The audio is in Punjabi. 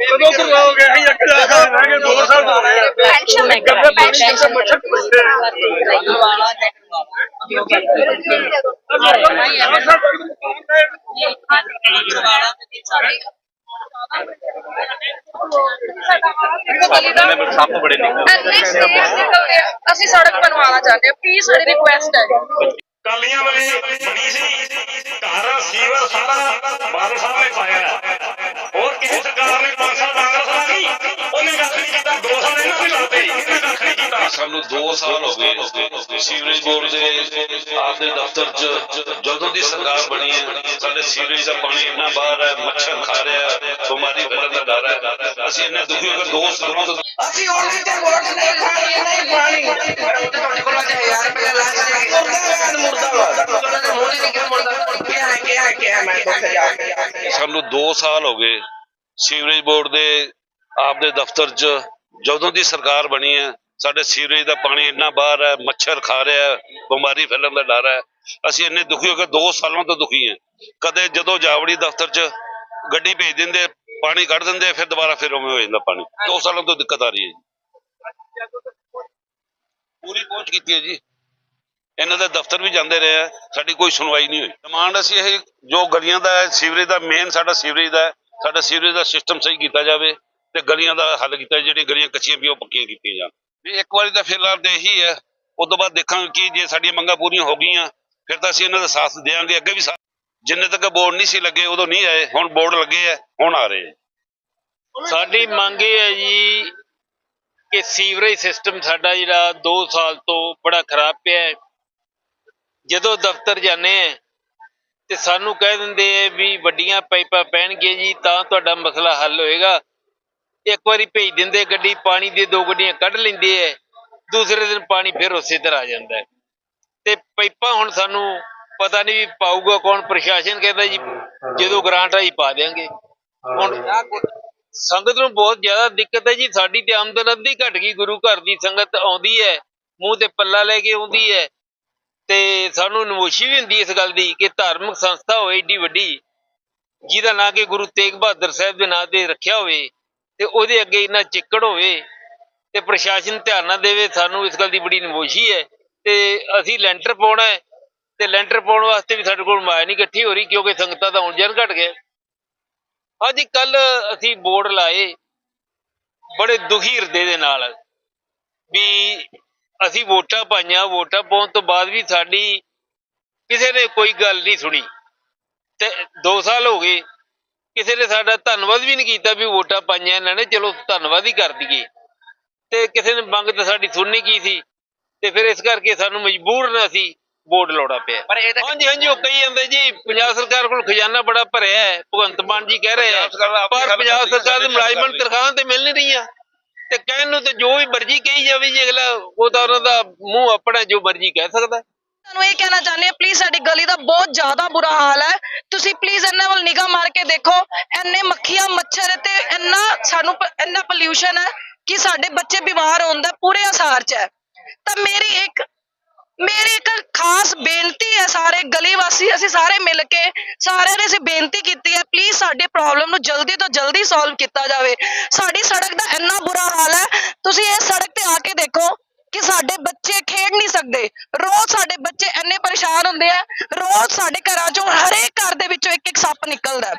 ਕਦੋਂ ਕਰਵਾਓਗੇ ਅਸੀਂ ਇੱਕ ਜਾ ਕੇ ਰਹਿ ਗਏ 2 ਸਾਲ ਹੋ ਗਏ ਆ ਪੈਨਸ਼ਨ ਨਹੀਂ ਗੱਬੇ ਪੈਨਸ਼ਨ ਤੇ ਮੱਛਰ ਪੁੱਛਦੇ ਵਾਲਾ ਸੱਪ ਬੜੇ ਨਿਕਲਦੇ ਅਸੀਂ ਸੜਕ ਬਣਵਾਉਣਾ ਚਾਹੁੰਦੇ ਹਾਂ। ਪਲੀਜ਼ ਸਾਡੀ ਰਿਕੁਐਸਟ ਹੈ। ਕਾਲੀਆਂ ਵੇਲੇ ਬਣੀ ਸੀ ਘਰ ਸੀਵਰ ਸਾਰਾ ਬਾਦਲ ਸਾਹਿਬ ਨੇ ਪਾਇਆ। ਹੋਰ ਕਿਸੇ ਸਰਕਾਰ ਨੇ 5 ਸਾਲ ਕਾਂਗਰਸ ਦਾ ਨਹੀਂ। ਉਹਨੇ ਕੱਖ ਨਹੀਂ ਕੀਤਾ 2 ਸਾਲ ਇਹਨਾਂ ਦੇ ਲਾਤੇ ਸਾਨੂੰ 2 ਸਾਲ ਹੋ ਗਏ ਸੀਵਰੇਜ ਬੋਰਡ ਦੇ ਆਪਦੇ ਦਫ਼ਤਰ 'ਚ ਜਦੋਂ ਦੀ ਸਰਕਾਰ ਬਣੀ ਹੈ ਸਾਡੇ ਸੀਵਰੇਜ ਦਾ ਪਾਣੀ ਇੰਨਾ ਬਾਹਰ ਹੈ ਮੱਛਰ ਖਾ ਰਿਹਾ ਹੈ, ਬਿਮਾਰੀ ਫੈਲਣ ਦਾ ਡਰ ਹੈ ਅਸੀਂ ਇੰਨੇ ਦੁਖੀ ਹੋ ਕੇ 2 ਸਾਲਾਂ ਤੋਂ ਅਸੀਂ ਹੁਣ ਵੀ ਤੇ ਵੋਟ ਨਹੀਂ ਖਾਣੀ ਨਹੀਂ ਪਾਣੀ। ਤੁਹਾਡੇ ਕੋਲ ਅੱਜ 1000 ਰੁਪਏ ਲਾ ਕੇ ਮੁਰਦਾਬਾਦ। ਮੁਰਦਾਬਾਦ। ਮੋਦੀ ਨਹੀਂ ਕਿ ਮੁਰਦਾਬਾਦ। ਕਿਹਾ ਹੈ ਕਿਹਾ ਹੈ ਕਿਹਾ ਮੈਂ ਉੱਥੇ ਜਾ ਕੇ ਸਾਨੂੰ 2 ਸਾਲ ਹੋ ਗਏ ਸੀਵਰੇਜ ਬੋਰਡ ਦੇ ਆਪਦੇ ਦਫ਼ਤਰ 'ਚ ਜਦੋਂ ਦੀ ਸਰਕਾਰ ਬਣੀ ਹੈ ਸਾਡੇ ਸੀਵਰੇਜ ਦਾ ਪਾਣੀ ਇੰਨਾ ਬਾਹਰ ਹੈ, ਮੱਛਰ ਖਾ ਰਿਹਾ ਬਿਮਾਰੀ ਫੈਲਣ ਦਾ ਡਰ ਹੈ। ਅਸੀਂ ਇੰਨੇ ਦੁਖੀ ਹੋ ਕੇ 2 ਸਾਲਾਂ ਤੋਂ ਦੁਖੀ ਹਾਂ। ਕਦੇ ਜਦੋਂ ਜਾਵੜੀ ਦਫ਼ਤਰ 'ਚ ਗੱਡੀ ਭੇਜ ਦਿੰਦੇ, ਪਾਣੀ ਕੱਢ ਦਿੰਦੇ, ਫਿਰ ਦੁਬਾਰਾ ਫਿਰ ਉਵੇਂ ਹੋ ਜਾਂਦਾ ਪਾਣੀ। 2 ਸਾਲਾਂ ਤੋਂ ਦਿੱਕਤ ਆ ਰਹੀ ਹੈ ਜੀ। ਪੂਰੀ ਪਹੁੰਚ ਕੀਤੀ ਹੈ ਜੀ। ਇਹਨਾਂ ਦੇ ਦਫ਼ਤਰ ਵੀ ਜਾਂਦੇ ਰਹੇ ਆ, ਸਾਡੀ ਕੋਈ ਸੁਣਵਾਈ ਨਹੀਂ ਹੋਈ। ਡਿਮਾਂਡ ਅਸੀਂ ਇਹ, ਜੋ ਗਲੀਆਂ ਦਾ ਸੀਵਰੇਜ ਦਾ ਮੇਨ ਸਾਡਾ ਸੀਵਰੇਜ ਦਾ ਸਾਡਾ ਸੀਵਰੇਜ ਦਾ ਸਿਸਟਮ ਸਹੀ ਕੀਤਾ ਜਾਵੇ ਤੇ ਗਲੀਆਂ ਦਾ ਹੱਲ ਕੀਤਾ ਜਿਹੜੀ ਗਲੀਆਂ ਕੱਚੀਆਂ ਵੀ ਉਹ ਪੱਕੀਆਂ ਕੀਤੀਆਂ ਜਾਣ। ਵੀ ਇੱਕ ਵਾਰੀ ਤਾਂ ਫਿਲਹਾਲ ਤੇ ਇਹੀ ਹੈ। ਉਸ ਤੋਂ ਬਾਅਦ ਦੇਖਾਂਗੇ ਕਿ ਜੇ ਸਾਡੀਆਂ ਮੰਗਾਂ ਪੂਰੀਆਂ ਹੋ ਗਈਆਂ, ਫਿਰ ਤਾਂ ਅਸੀਂ ਇਹਨਾਂ ਦਾ ਸਾਥ ਦੇਵਾਂਗੇ। ਅੱਗੇ ਵੀ ਜਿੰਨੇ ਤੱਕ ਬੋਰਡ ਨਹੀਂ ਸੀ ਲੱਗੇ, ਉਦੋਂ ਨਹੀਂ ਆਏ। ਹੁਣ ਬੋਰਡ ਲੱਗੇ ਆ, ਹੁਣ ਆ ਰਹੇ ਸਾਡੀ ਮੰਗ ਇਹ ਹੈ ਜੀ ਕਿ ਸੀਵਰੇਜ ਸਿਸਟਮ ਸਾਡਾ ਜਿਹੜਾ 2 ਸਾਲ ਤੋਂ ਬੜਾ ਖਰਾਬ ਪਿਆ ਹੈ। ਜਦੋਂ ਦਫ਼ਤਰ ਜਾਂਦੇ ਆ ਤੇ ਸਾਨੂੰ ਕਹਿ ਦਿੰਦੇ ਆ ਵੀ ਵੱਡੀਆਂ ਪਾਈਪਾਂ ਪੈਣਗੀਆਂ ਜੀ, ਤਾਂ ਤੁਹਾਡਾ ਮਸਲਾ ਹੱਲ ਹੋਏਗਾ। ਇੱਕ ਵਾਰੀ ਭੇਜ ਦਿੰਦੇ ਗੱਡੀ, ਪਾਣੀ ਦੀ ਦੋ ਗੱਡੀਆਂ ਕੱਢ ਲੈਂਦੇ ਐ ਦੂਸਰੇ ਦਿਨ ਪਾਣੀ ਫਿਰ ਉਸੇ ਤਰ੍ਹਾਂ ਆ ਜਾਂਦਾ ਤੇ ਪਾਈਪਾਂ ਹੁਣ ਸਾਨੂੰ ਪਤਾ ਨਹੀਂ ਵੀ ਪਾਊਗਾ ਕੌਣ, ਪ੍ਰਸ਼ਾਸਨ ਕਹਿੰਦਾ ਜੀ, ਜਦੋਂ ਗ੍ਰਾਂਟ ਆਈ ਪਾ ਦੇਾਂਗੇ ਹੁਣ ਸੰਗਤ ਨੂੰ ਬਹੁਤ ਜ਼ਿਆਦਾ ਦਿੱਕਤ ਹੈ ਜੀ, ਸਾਡੀ ਤੇ ਆਮਦਨ ਅੱਧੀ ਘਟ ਗਈ, ਗੁਰੂ ਘਰ ਦੀ ਸੰਗਤ ਆਉਂਦੀ ਹੈ, ਮੂੰਹ ਤੇ ਪੱਲਾ ਲੈ ਕੇ ਆਉਂਦੀ ਹੈ। ਤੇ ਸਾਨੂੰ ਨਮੋਸ਼ੀ ਵੀ ਹੁੰਦੀ ਇਸ ਗੱਲ ਦੀ ਕਿ ਧਾਰਮਿਕ ਸੰਸਥਾ ਹੋਏ ਏਡੀ ਵੱਡੀ, ਜਿਹਦਾ ਨਾਂ ਕਿ ਗੁਰੂ ਤੇਗ ਬਹਾਦਰ ਸਾਹਿਬ ਦੇ ਨਾਂ ਤੇ ਰੱਖਿਆ ਹੋਵੇ ਤੇ ਉਹਦੇ ਅੱਗੇ ਇੰਨਾ ਚਿੱਕੜ ਹੋਵੇ ਤੇ ਪ੍ਰਸ਼ਾਸਨ ਧਿਆਨ ਨਾ ਦੇਵੇ, ਸਾਨੂੰ ਇਸ ਗੱਲ ਦੀ ਬੜੀ ਨਮੋਸ਼ੀ ਹੈ ਤੇ ਅਸੀਂ ਲੈਂਟਰ ਪਾਉਣਾ ਹੈ ਤੇ ਲੈਂਟਰ ਪਾਉਣ ਵਾਸਤੇ ਵੀ ਸਾਡੇ ਕੋਲ ਮਾਇਆ ਨਹੀਂ ਇਕੱਠੀ ਹੋ ਰਹੀ ਕਿਉਂਕਿ ਸੰਗਤਾਂ ਦਾ ਹੁਣ ਜਨ ਘਟ ਗਿਆ। ਅੱਜ ਕੱਲ ਅਸੀਂ ਬੋਰਡ ਲਾਏ, ਬੜੇ ਦੁਖੀ ਹਿਰਦੇ ਦੇ ਨਾਲ ਵੀ ਅਸੀਂ ਵੋਟਾਂ ਪਾਈਆਂ, ਵੋਟਾਂ ਪਾਉਣ ਤੋਂ ਬਾਅਦ ਵੀ ਸਾਡੀ ਕਿਸੇ ਨੇ ਕੋਈ ਗੱਲ ਨਹੀਂ ਸੁਣੀ। ਤੇ 2 ਸਾਲ ਹੋ ਗਏ ਕਿਸੇ ਨੇ ਸਾਡਾ ਧੰਨਵਾਦ ਵੀ ਨਹੀਂ ਕੀਤਾ ਵੀ ਵੋਟਾਂ ਪਾਈਆਂ ਇਹਨਾਂ ਨੇ ਚਲੋ ਧੰਨਵਾਦ ਹੀ ਕਰ ਦਈਏ। ਤੇ ਕਿਸੇ ਨੇ ਮੰਗ ਤਾਂ ਸਾਡੀ ਸੁਣਨੀ ਕੀ ਸੀ? ਤੇ ਫਿਰ ਇਸ ਕਰਕੇ ਸਾਨੂੰ ਮਜਬੂਰ ਨਾ ਅਸੀਂ ਵੋਟ ਲਾਉਣਾ ਪਿਆ। ਪਰ ਇਹ ਤਾਂ ਹਾਂਜੀ ਹਾਂਜੀ ਉਹ ਕਹੀ ਜਾਂਦੇ ਜੀ ਪੰਜਾਬ ਸਰਕਾਰ ਕੋਲ ਖਜ਼ਾਨਾ ਬੜਾ ਭਰਿਆ ਹੈ ਭਗਵੰਤ ਮਾਨ ਜੀ ਕਹਿ ਰਹੇ ਆ ਪਰ ਪੰਜਾਬ ਸਰਕਾਰ ਦੇ ਮੁਲਾਜ਼ਮਾਂ ਨੂੰ ਤਨਖਾਹਾਂ ਤੇ ਮਿਲ ਨਹੀਂ ਰਹੀਆਂ। ਤੇ ਕਹਿਣ ਨੂੰ ਤੇ ਜੋ ਵੀ ਮਰਜ਼ੀ ਕਹੀ ਜਾਵੇ ਜੀ ਅਗਲਾ ਉਹ ਤਾਂ ਉਹਨਾਂ ਦਾ ਮੂੰਹ ਆਪਣਾ ਜੋ ਮਰਜ਼ੀ ਕਹਿ ਸਕਦਾ। ਤੁਹਾਨੂੰ ਇਹ ਕਹਿਣਾ ਚਾਹੁੰਦੇ ਹਾਂ ਪਲੀਜ਼ ਸਾਡੀ ਗਲੀ ਦਾ ਬਹੁਤ ਜ਼ਿਆਦਾ ਬੁਰਾ ਹਾਲ ਹੈ। ਤੁਸੀਂ ਪਲੀਜ਼ ਇਹਨਾਂ ਵੱਲ ਨਿਗਾਹ ਮਾਰ ਕੇ ਦੇਖੋ, ਇੰਨੇ ਮੱਖੀਆਂ, ਮੱਛਰ ਤੇ ਇੰਨਾ ਸਾਨੂੰ ਇੰਨਾ ਪੋਲਿਊਸ਼ਨ ਹੈ ਕਿ ਸਾਡੇ ਬੱਚੇ ਬਿਮਾਰ ਹੋਣ ਦਾ ਪੂਰੇ ਅਸਾਰ 'ਚ ਹੈ। ਤਾਂ ਮੇਰੀ ਇੱਕ ਮੇਰੀ ਇੱਕ ਖਾਸ ਬੇਨਤੀ ਹੈ ਸਾਰੇ ਗਲੀ ਵਾਸੀ, ਅਸੀਂ ਸਾਰੇ ਮਿਲ ਕੇ ਸਾਰਿਆਂ ਨੇ ਅਸੀਂ ਬੇਨਤੀ ਕੀਤੀ ਹੈ ਪਲੀਜ਼ ਸਾਡੇ ਪ੍ਰੋਬਲਮ ਨੂੰ ਜਲਦੀ ਤੋਂ ਜਲਦੀ ਸੋਲਵ ਕੀਤਾ ਜਾਵੇ। ਸਾਡੀ ਸੜਕ ਦਾ ਇੰਨਾ ਬੁਰਾ ਹਾਲ ਹੈ, ਤੁਸੀਂ ਇਹ ਸੜਕ ਤੇ ਆ ਕੇ ਦੇਖੋ ਕਿ ਸਾਡੇ ਬੱਚੇ ਖੇਡ ਨਹੀਂ ਸਕਦੇ। ਰੋਜ਼ ਸਾਡੇ ਬੱਚੇ ਇੰਨੇ ਪਰੇਸ਼ਾਨ ਹੁੰਦੇ ਆ। ਰੋਜ਼ ਸਾਡੇ ਘਰਾਂ ਚੋਂ ਹਰੇਕ ਘਰ ਦੇ ਵਿੱਚੋਂ ਇੱਕ ਇੱਕ ਸੱਪ ਨਿਕਲਦਾ। ਹੈ